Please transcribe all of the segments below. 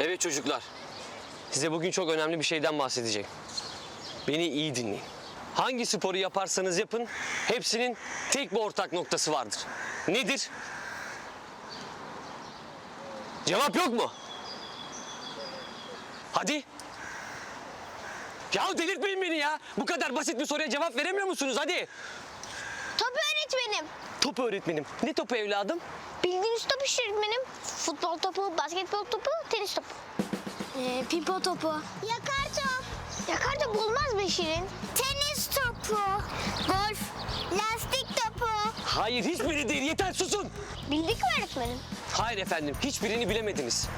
Evet çocuklar. Size bugün çok önemli bir şeyden bahsedeceğim. Beni iyi dinleyin. Hangi sporu yaparsanız yapın, hepsinin tek bir ortak noktası vardır. Nedir? Cevap yok mu? Hadi. Ya delirtmeyin beni ya. Bu kadar basit bir soruya cevap veremiyor musunuz? Hadi. Top öğretmenim. Top öğretmenim. Ne topu evladım? Bildiğiniz top öğretmenim. Futbol topu, basketbol topu, tenis topu. Ee, pipo topu. Yakar top. Yakar top olmaz be Şirin. Tenis topu. Golf. Lastik topu. Hayır hiçbiri değil. Yeter susun. Bildik mi öğretmenim? Hayır efendim, hiçbirini bilemediniz.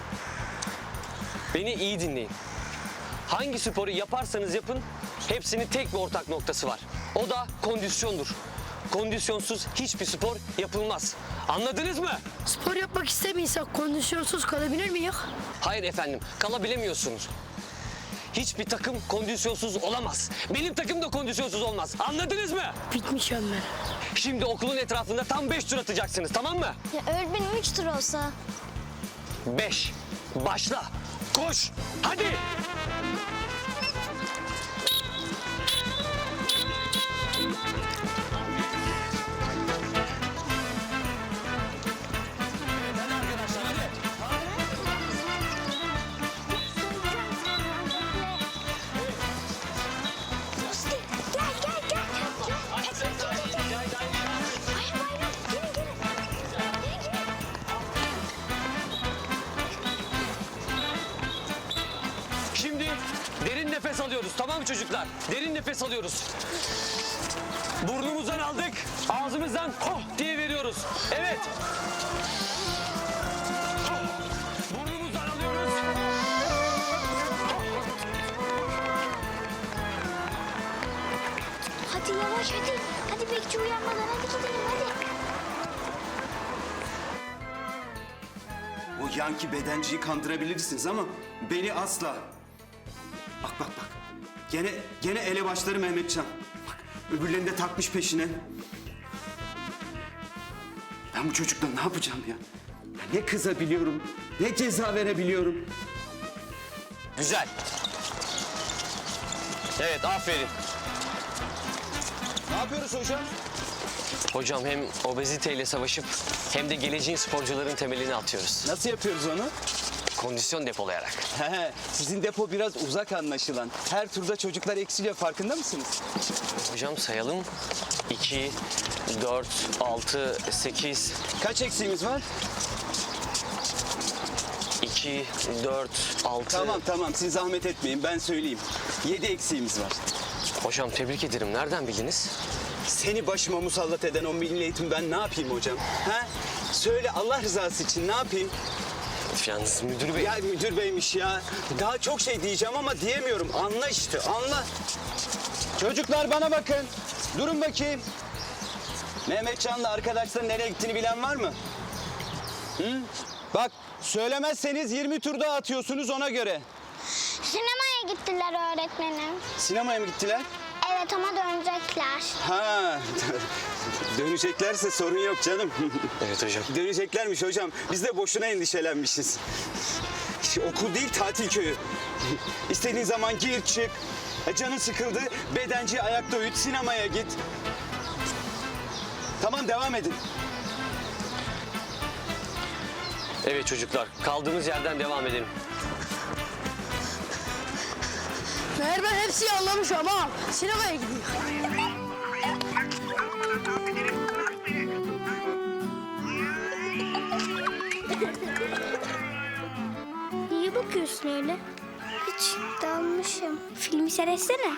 Beni iyi dinleyin. Hangi sporu yaparsanız yapın, hepsinin tek bir ortak noktası var. O da kondisyondur. Kondisyonsuz hiçbir spor yapılmaz. Anladınız mı? Spor yapmak istemiyorsak kondisyonsuz kalabilir miyiz? Hayır efendim, kalabilemiyorsunuz. Hiçbir takım kondisyonsuz olamaz. Benim takım da kondisyonsuz olmaz. Anladınız mı? Bitmişim ben. Şimdi okulun etrafında tam beş tur atacaksınız, tamam mı? Ya öğretmenim üç tur olsa. Beş. Başla. Koş. Hadi. Nefes alıyoruz. Tamam mı çocuklar? Derin nefes alıyoruz. Burnumuzdan aldık. Ağzımızdan oh diye veriyoruz. Evet. Burnumuzdan alıyoruz. Hadi yavaş hadi. Hadi bekçi uyanmadan hadi gidelim hadi. O yanki bedenciyi kandırabilirsiniz ama beni asla. Bak bak bak. Gene gene elebaşları Mehmetcan. Bak öbürlerini de takmış peşine. Ben bu çocukla ne yapacağım ya? ya ne kızabiliyorum, ne ceza verebiliyorum. Güzel. Evet aferin. Ne yapıyoruz hocam? Hocam hem obeziteyle savaşıp hem de geleceğin sporcuların temelini atıyoruz. Nasıl yapıyoruz onu? Kondisyon depolayarak. He, sizin depo biraz uzak anlaşılan. Her turda çocuklar eksiliyor farkında mısınız? Hocam sayalım. 2, 4, 6, 8, Kaç eksiğimiz var? 2, 4, 6. Tamam tamam siz zahmet etmeyin ben söyleyeyim. Yedi eksiğimiz var. Hocam tebrik ederim. Nereden bildiniz? Seni başıma musallat eden o milli eğitim ben ne yapayım hocam? He? Söyle Allah rızası için ne yapayım? Yalnız müdür bey. Ya müdür beymiş ya. Daha çok şey diyeceğim ama diyemiyorum. Anla işte anla. Çocuklar bana bakın. Durun bakayım. Mehmetcan'la arkadaşların nereye gittiğini bilen var mı? Hı? Bak söylemezseniz 20 turda atıyorsunuz ona göre. Sinemaya gittiler öğretmenim. Sinemaya mı gittiler? Evet ama dönecekler. Ha. Döneceklerse sorun yok canım. Evet hocam. Döneceklermiş hocam. Biz de boşuna endişelenmişiz. İşte okul değil tatil köyü. İstediğin zaman gir çık. E, Canın sıkıldı. Bedenci ayakta uyut. Sinemaya git. Tamam devam edin. Evet çocuklar. Kaldığımız yerden devam edelim. Meğer ben hepsini anlamışım ama sinemaya gidiyor. Niye bakıyorsun öyle? Hiç dalmışım. Filmi seyretsene.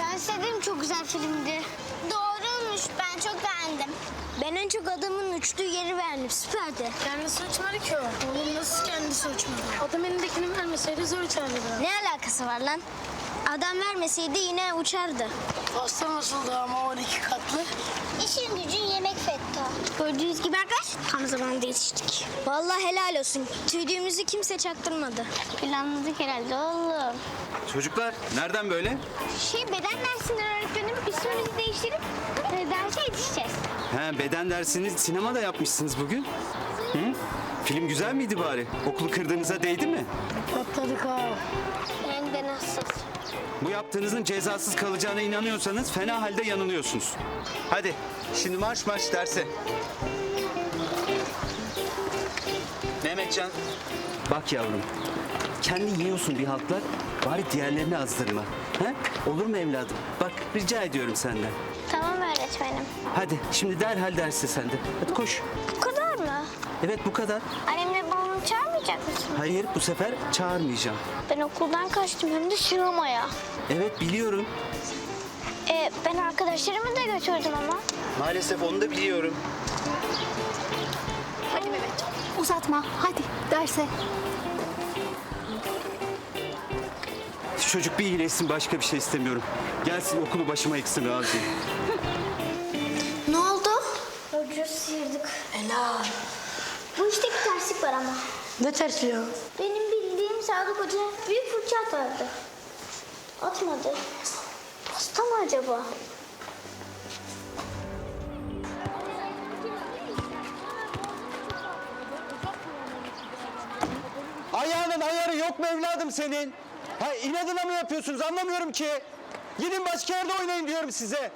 ben sevdim çok güzel filmdi. Doğruymuş ben çok beğendim. Ben en çok adamın uçtuğu yeri beğendim süperdi. Kendisi uçmadı ki o. Oğlum nasıl kendisi uçmadı? Adam elindekini vermeseydi zor uçardı be. Ne alakası var lan? Adam vermeseydi yine uçardı. Pasta nasıldı ama 12 katlı? İşin gücün yemek fetto. Gördüğünüz gibi arkadaş tam zamanında yetiştik. Vallahi helal olsun. Tüydüğümüzü kimse çaktırmadı. Planladık herhalde oğlum. Çocuklar nereden böyle? Şey beden dersinden öğretmenim üstümüzü değiştirip e, derse yetişeceğiz. He, beden dersini sinemada yapmışsınız bugün. Hı? Film güzel miydi bari? Okulu kırdığınıza değdi mi? Patladık ha. Ben de nasıl? Bu yaptığınızın cezasız kalacağına inanıyorsanız fena halde yanılıyorsunuz. Hadi şimdi marş marş derse. Mehmetcan. Bak yavrum. Kendi yiyorsun bir haltlar. Bari diğerlerini azdırma. He? Olur mu evladım? Bak rica ediyorum senden. Öğretmenim. Hadi şimdi derhal derse sende. Hadi koş. Bu kadar mı? Evet bu kadar. Annemle babamı çağırmayacak mısın? Hayır bu sefer çağırmayacağım. Ben okuldan kaçtım hem de sinemaya. Evet biliyorum. Ee, ben arkadaşlarımı da götürdüm ama. Maalesef onu da biliyorum. Hadi Mehmet. Uzatma. Hadi derse. Şu çocuk bir iyileşsin başka bir şey istemiyorum. Gelsin okulu başıma yıksın razıyım. Helal. Bu işte bir terslik var ama. Ne tersi ya? Benim bildiğim Sadık Hoca büyük fırça atardı. Atmadı. Hasta mı acaba? Ayağının ayarı yok mu evladım senin? Ha inadına mı yapıyorsunuz anlamıyorum ki. Gidin başka yerde oynayın diyorum size.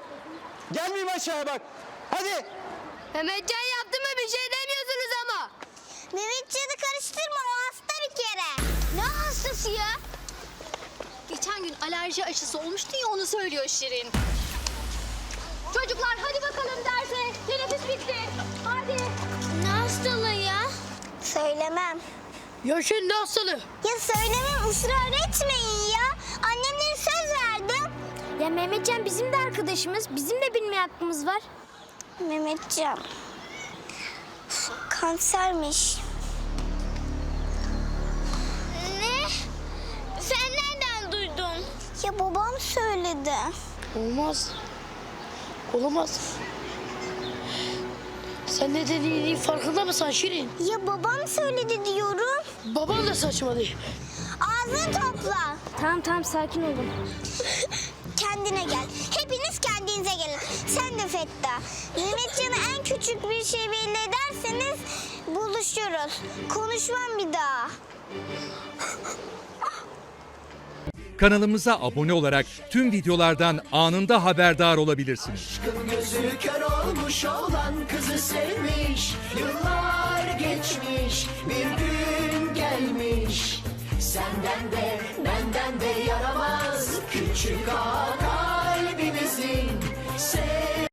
Gelmeyeyim aşağıya bak. Hadi. Mehmetcan yaptı mı bir şey demiyorsunuz ama. Mehmetcan'ı karıştırma o hasta bir kere. Ne hastası ya? Geçen gün alerji aşısı olmuştu ya onu söylüyor Şirin. Çocuklar hadi bakalım derse. Teneffüs bitti. Hadi. Ne hastalığı ya? Söylemem. Ya şimdi hastalığı. Ya söylemem ısrar etmeyin ya. Annemlere söz verdim. Ya Mehmetcan bizim de arkadaşımız. Bizim de bilme hakkımız var. Mehmetcan. Kansermiş. Ne? Sen nereden duydun? Ya babam söyledi. Olmaz. Olamaz. Sen ne dediğinin farkında mısın Şirin? Ya babam söyledi diyorum. Baban da saçmalı. Ağzını topla. Tamam tamam sakin olun. Kendine gel. Hepiniz kendinize gelin. Sen de Fetta. Mehmetcan'a en küçük bir şey belli ederseniz buluşuruz. Konuşmam bir daha. Kanalımıza abone olarak tüm videolardan anında haberdar olabilirsiniz. Gözü kör olmuş olan kızı sevmiş Yıllar geçmiş bir gün gelmiş Senden de benden de yaramaz Küçük ağa kalbimizin Sevgisi